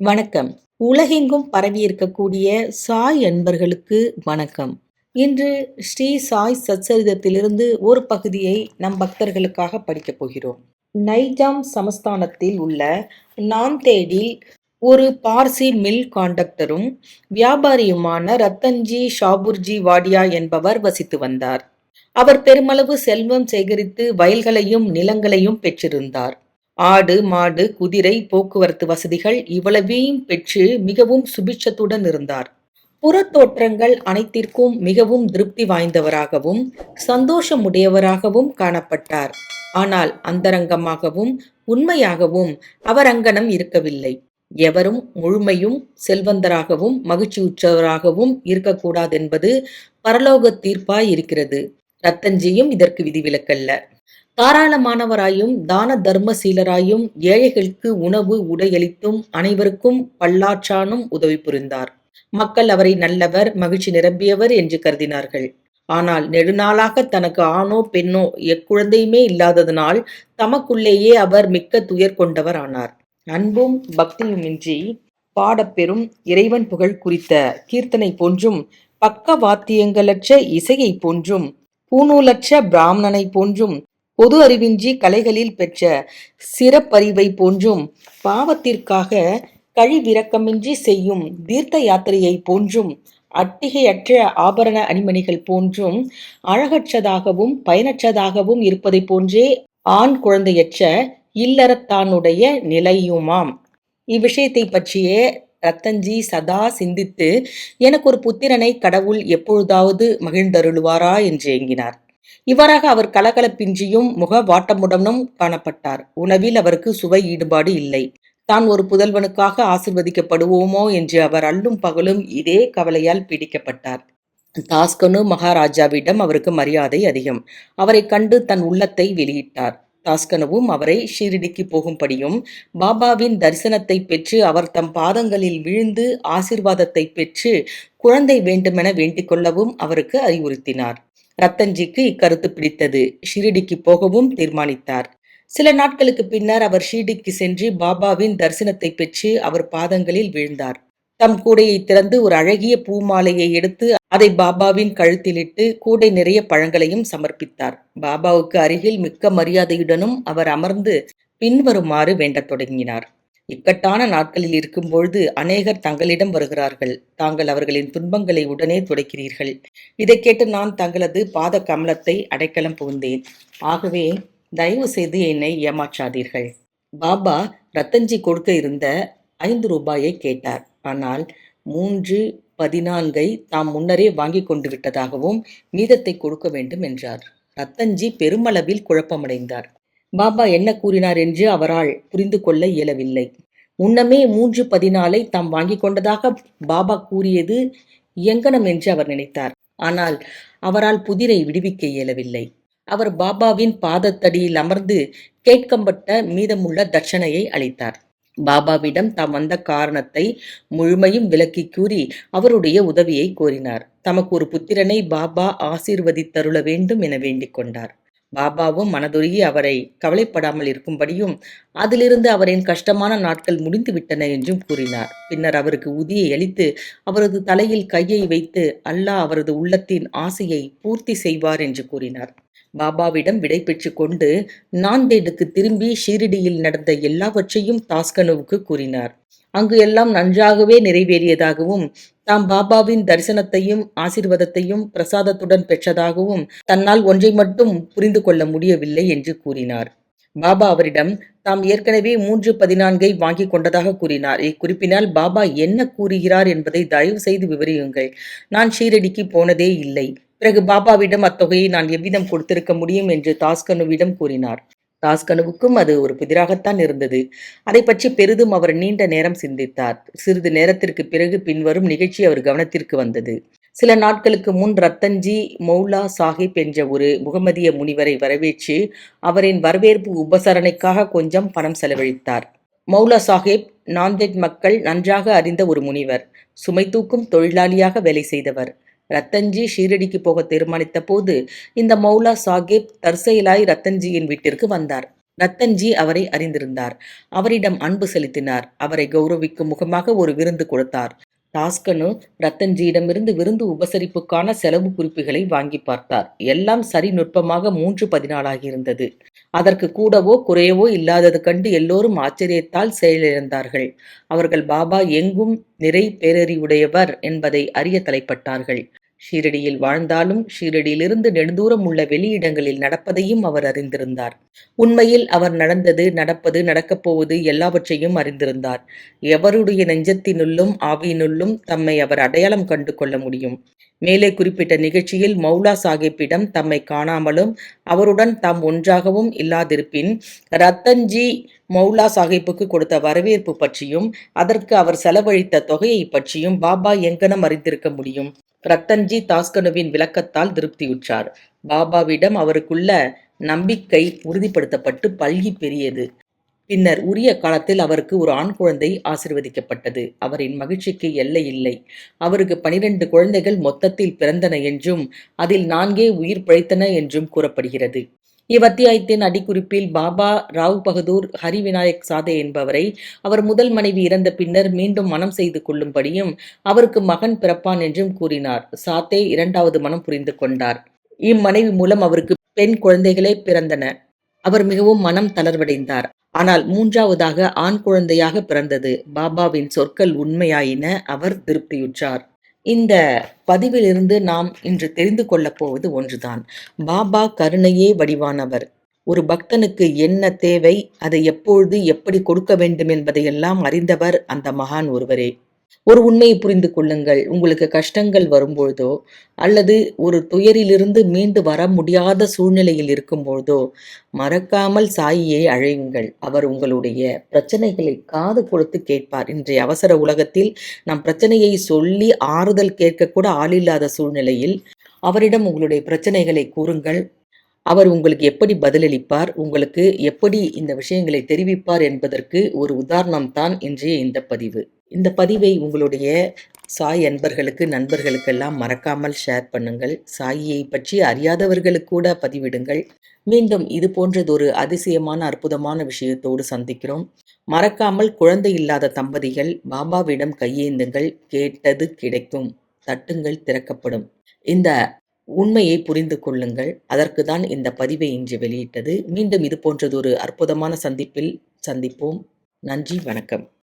வணக்கம். உலகெங்கும் பரவியிருக்கக்கூடிய சாய் அன்பர்களுக்கு வணக்கம். இன்று ஸ்ரீ சாய் சச்சரிதத்திலிருந்து ஒரு பகுதியை நம் பக்தர்களுக்காக படிக்கப் போகிறோம். நைஜாம் சமஸ்தானத்தில் உள்ள நாந்தேடில் ஒரு பார்சி மில் காண்டக்டரும் வியாபாரியுமான ரத்தன்ஜி ஷாபுர்ஜி வாடியா என்பவர் வசித்து வந்தார். அவர் பெருமளவு செல்வம் சேகரித்து வயல்களையும் நிலங்களையும் பெற்றிருந்தார். ஆடு மாடு குதிரை போக்குவரத்து வசதிகள் இவ்வளவையும் பெற்று மிகவும் சுபிட்சத்துடன் இருந்தார். புறத்தோற்றங்கள் அனைத்திற்கும் மிகவும் திருப்தி வாய்ந்தவராகவும் சந்தோஷமுடையவராகவும் காணப்பட்டார். ஆனால் அந்தரங்கமாகவும் உண்மையாகவும் அவர் அங்கனம் இருக்கவில்லை. எவரும் முழுமையும் செல்வந்தராகவும் மகிழ்ச்சியுற்றவராகவும் இருக்கக்கூடாதென்பது பரலோக தீர்ப்பாய் இருக்கிறது ரத்தஞ்சியும் இதற்கு விதிவிலக்கல்ல. தாராளமானவராயும் தான தர்மசீலராயும் ஏழைகளுக்கு உணவு உடையளித்தும் அனைவருக்கும் பல்லாற்றானும் உதவி புரிந்தார். மக்கள் அவரை நல்லவர் மகிழ்ச்சி நிரம்பியவர் என்று கருதினார்கள். ஆனால் நெடுநாளாக தனக்கு ஆணோ பெண்ணோ எக்குழந்தையுமே இல்லாததனால் தமக்குள்ளேயே அவர் மிக்க துயர் கொண்டவர் ஆனார். அன்பும் பக்தியுமின்றி பாடப்பெறும் இறைவன் புகழ் குறித்த கீர்த்தனை போன்றும் பக்க வாத்தியங்களற்ற இசையை போன்றும் பூநூலற்ற பிராமணனை போன்றும் பொது அறிவின்றி கலைகளில் பெற்ற சிறப்பறிவை போன்றும் பாவத்திற்காக கழிவிறக்கமின்றி செய்யும் தீர்த்த யாத்திரையை போன்றும் அட்டிகையற்ற ஆபரண அணிமணிகள் போன்றும் அழகற்றதாகவும் பயனற்றதாகவும் இருப்பதை போன்றே ஆண் குழந்தையற்ற இல்லறத்தானுடைய நிலையுமாம். இவ்விஷயத்தை பற்றிய ரத்தஞ்சி சதா சிந்தித்து எனக்கு ஒரு புத்திரனை கடவுள் எப்பொழுதாவது மகிழ்ந்தருளுவாரா? என்று ஏங்கினார். இவ்வாறாக அவர் கலகலப்பின்றியும் முக வாட்டமுடனும் காணப்பட்டார். உணவில் அவருக்கு சுவை ஈடுபாடு இல்லை. தான் ஒரு புதல்வனுக்காக ஆசிர்வதிக்கப்படுவோமோ என்று அவர் அல்லும் பகலும் இதே கவலையால் பீடிக்கப்பட்டார். தாஸ்கனு மகாராஜாவிடம் அவருக்கு மரியாதை அதிகம். அவரை கண்டு தன் உள்ளத்தை வெளியிட்டார். தாஸ்கனுவும் அவரை ஷீரடிக்கு போகும்படியும் பாபாவின் தரிசனத்தை பெற்று அவர் தம் பாதங்களில் விழுந்து ஆசிர்வாதத்தை பெற்று குழந்தை வேண்டுமென வேண்டிக் கொள்ளவும் அவருக்கு அறிவுறுத்தினார். ரத்தன்ஜிக்கு இக்கருத்து பிடித்தது. ஷிரிடிக்கு போகவும் தீர்மானித்தார். சில நாட்களுக்கு பின்னர் அவர் ஷீடிக்கு சென்று பாபாவின் தரிசனத்தை பெற்று அவர் பாதங்களில் வீழ்ந்தார். தம் கூடையை திறந்து ஒரு அழகிய பூமாலையை எடுத்து அதை பாபாவின் கழுத்திலிட்டு கூடை நிறைய பழங்களையும் சமர்ப்பித்தார். பாபாவுக்கு அருகில் மிக்க மரியாதையுடனும் அவர் அமர்ந்து பின்வருமாறு வேண்டத் தொடங்கினார். இக்கட்டான நாட்களில் இருக்கும்பொழுது அநேகர் தங்களிடம் வருகிறார்கள். தாங்கள் அவர்களின் துன்பங்களை உடனே துடைக்கிறீர்கள். இதை கேட்டு நான் தங்களது பாத கமலத்தை அடைக்கலம் புகுந்தேன். ஆகவே தயவு செய்து என்னை ஏமாற்றாதீர்கள். பாபா ரத்தன்ஜி கொடுக்க இருந்த ஐந்து ரூபாயை கேட்டார். ஆனால் மூன்று பதினான்கை தாம் முன்னரே வாங்கி கொண்டு விட்டதாகவும் மீதத்தை கொடுக்க வேண்டும் என்றார். ரத்தன்ஜி பெருமளவில் குழப்பமடைந்தார். பாபா என்ன கூறினார் என்று அவரால் புரிந்து கொள்ள இயலவில்லை. முன்னமே மூன்று பதினாலை தாம் வாங்கி கொண்டதாக பாபா கூறியது எங்கனம் என்று அவர் நினைத்தார். ஆனால் அவரால் புதிரை விடுவிக்க இயலவில்லை. அவர் பாபாவின் பாதத்தடியில் அமர்ந்து கேட்கப்பட்ட மீதமுள்ள தட்சணையை அளித்தார். பாபாவிடம் தாம் வந்த காரணத்தை முழுமையும் விளக்கி கூறி அவருடைய உதவியை கோரினார். தமக்கு ஒரு புத்திரனை பாபா ஆசீர்வதித்தருள வேண்டும் என வேண்டிக் கொண்டார். பாபாவும் மனதுருகி அவரை கவலைப்படாமல் இருக்கும்படியும் அதிலிருந்து அவரின் கஷ்டமான நாட்கள் முடிந்துவிட்டன என்றும் கூறினார். பின்னர் அவருக்கு உதியை அளித்து அவரது தலையில் கையை வைத்து அல்லாஹ் அவரது உள்ளத்தின் ஆசையை பூர்த்தி செய்வார் என்று கூறினார். பாபாவிடம் விடை பெற்று கொண்டு நாந்தேடுக்கு திரும்பி ஷீரடியில் நடந்த எல்லாவற்றையும் தாஸ்கனுவுக்கு கூறினார். அங்கு எல்லாம் நன்றாகவே நிறைவேறியதாகவும் தாம் பாபாவின் தரிசனத்தையும் ஆசிர்வாதத்தையும் பிரசாதத்துடன் பெற்றதாகவும் தன்னால் ஒன்றை மட்டும் புரிந்து கொள்ள முடியவில்லை என்று கூறினார். பாபா அவரிடம் தாம் ஏற்கனவே மூன்று பதினான்கை வாங்கி கொண்டதாக கூறினார். இக்குறிப்பினால் பாபா என்ன கூறுகிறார் என்பதை தயவு செய்து விவரியுங்கள். நான் ஷீரடிக்கு போனதே இல்லை. பிறகு பாபாவிடம் அத்தொகையை நான் எவ்விதம் கொடுத்திருக்க முடியும்? என்று தாஸ்கனுவிடம் கூறினார். தாஸ்கனுவுக்கும் அது ஒரு புதிராகத்தான் இருந்தது. அதை பற்றி பெரிதும் அவர் நீண்ட நேரம் சிந்தித்தார். சிறிது நேரத்திற்கு பிறகு பின்வரும் நிகழ்ச்சி அவர் கவனத்திற்கு வந்தது. சில நாட்களுக்கு முன் ரத்தன்ஜி மௌலா சாஹிப் என்ற ஒரு முகமதிய முனிவரை வரவேற்று அவரின் வரவேற்பு உபசரணைக்காக கொஞ்சம் பணம் செலவழித்தார். மௌலா சாஹிப் நாந்தெட் மக்கள் நன்றாக அறிந்த ஒரு முனிவர் சுமை தூக்கும் தொழிலாளியாக வேலை செய்தவர். ரத்தன்ஜி ஷீரடிக்கு போக தீர்மானித்த போது இந்த மௌலா சாஹிப் தற்செயலாய் ரத்தன்ஜியின் வீட்டிற்கு வந்தார். ரத்தன்ஜி அவரை அறிந்திருந்தார். அவரிடம் அன்பு செலுத்தினார். அவரை கௌரவிக்கும் முகமாக ஒரு விருந்து கொடுத்தார். டாஸ்கனு ரத்தன்ஜியிடமிருந்து விருந்து உபசரிப்புக்கான செலவு குறிப்புகளை வாங்கி பார்த்தார். எல்லாம் சரி நுட்பமாக மூன்று பதினாலாகியிருந்தது. அதற்கு கூடவோ குறையவோ இல்லாதது கண்டு எல்லோரும் ஆச்சரியத்தால் செயலிழந்தார்கள். அவர்கள் பாபா எங்கும் நிறை பேரறிவுடையவர் என்பதை அறிய தலைப்பட்டார்கள். ஷீரடியில் வாழ்ந்தாலும் ஷீரடியிலிருந்து நெடுந்தூரம் உள்ள வெளியிடங்களில் நடப்பதையும் அவர் அறிந்திருந்தார். உண்மையில் அவர் நடந்தது நடப்பது நடக்கப் போவது எல்லாவற்றையும் அறிந்திருந்தார். எவருடைய நெஞ்சத்தினுள்ளும் ஆவியினுள்ளும் தம்மை அவர் அடையாளம் கண்டு கொள்ள முடியும். மேலே குறிப்பிட்ட நிகழ்ச்சியில் மௌலா சாஹிப்பிடம் தம்மை காணாமலும் அவருடன் தாம் ஒன்றாகவும் இல்லாதிருப்பின் ரத்தன்ஜி மௌலா சாஹிப்புக்கு கொடுத்த வரவேற்பு பற்றியும் அதற்கு அவர் செலவழித்த தொகையை பற்றியும் பாபா எங்கனம் அறிந்திருக்க முடியும். ரத்தன்ஜி தாஸ்கனுவின் விளக்கத்தால் திருப்தியுற்றார் பாபாவிடம் அவருக்குள்ள நம்பிக்கை உறுதிப்படுத்தப்பட்டு பல்கி பெரியது. பின்னர் உரிய காலத்தில் அவருக்கு ஒரு ஆண் குழந்தை ஆசிர்வதிக்கப்பட்டது. அவரின் மகிழ்ச்சிக்கு எல்லை இல்லை. அவருக்கு பனிரெண்டு குழந்தைகள் மொத்தத்தில் பிறந்தன என்றும் அதில் நான்கே உயிர் பிழைத்தன என்றும் கூறப்படுகிறது. இவ்வத்தியாயத்தின் அடிக்குறிப்பில் பாபா ராவ் பகதூர் ஹரிவிநாயக் சாதே என்பவரை அவர் முதல் மனைவி இறந்த பின்னர் மீண்டும் மனம் செய்து கொள்ளும்படியும் அவருக்கு மகன் பிறப்பான் என்றும் கூறினார். சாத்தே இரண்டாவது மனம் புரிந்து கொண்டார். இம்மனைவி மூலம் அவருக்கு பெண் குழந்தைகளே பிறந்தன. அவர் மிகவும் மனம் தளர்வடைந்தார். ஆனால் மூன்றாவதாக ஆண் குழந்தையாக பிறந்தது. பாபாவின் சொற்கள் உண்மையாயின. அவர் திருப்தியுற்றார். இந்த பதிவிலிருந்து நாம் இன்று தெரிந்து கொள்ளப் போவது ஒன்றுதான். பாபா கருணையே வடிவானவர். ஒரு பக்தனுக்கு என்ன தேவை அதை எப்பொழுது எப்படி கொடுக்க வேண்டும் என்பதையெல்லாம் அறிந்தவர் அந்த மகான் ஒருவரே. ஒரு உண்மையை புரிந்து கொள்ளுங்கள். உங்களுக்கு கஷ்டங்கள் வரும்பொழுதோ அல்லது ஒரு துயரிலிருந்து மீண்டு வர முடியாத சூழ்நிலையில் இருக்கும்பொழுதோ மறக்காமல் சாயியை அழையுங்கள். அவர் உங்களுடைய பிரச்சனைகளை காது கொடுத்து கேட்பார். இன்றைய அவசர உலகத்தில் நம் பிரச்சனையை சொல்லி ஆறுதல் கேட்கக்கூட ஆளில்லாத சூழ்நிலையில் அவரிடம் உங்களுடைய பிரச்சனைகளை கூறுங்கள். அவர் உங்களுக்கு எப்படி பதிலளிப்பார்? உங்களுக்கு எப்படி இந்த விஷயங்களை தெரிவிப்பார் என்பதற்கு ஒரு உதாரணம் தான் இன்றைய இந்த பதிவு. இந்த பதிவை உங்களுடைய சாய் அன்பர்களுக்கு நண்பர்களுக்கெல்லாம் மறக்காமல் ஷேர் பண்ணுங்கள். சாயியை பற்றி அறியாதவர்களுக்கு கூட பதிவிடுங்கள். மீண்டும் இது போன்றதொரு அதிசயமான அற்புதமான விஷயத்தோடு சந்திக்கிறோம். மறக்காமல் குழந்தை இல்லாத தம்பதிகள் பாபாவிடம் கையேந்துங்கள். கேட்டது கிடைக்கும். தட்டுங்கள் திறக்கப்படும். இந்த உண்மையை புரிந்து கொள்ளுங்கள். அதற்கு தான் இந்த பதிவை இன்று வெளியிட்டது. மீண்டும் இது போன்றதொரு அற்புதமான சந்திப்பில் சந்திப்போம். நன்றி வணக்கம்.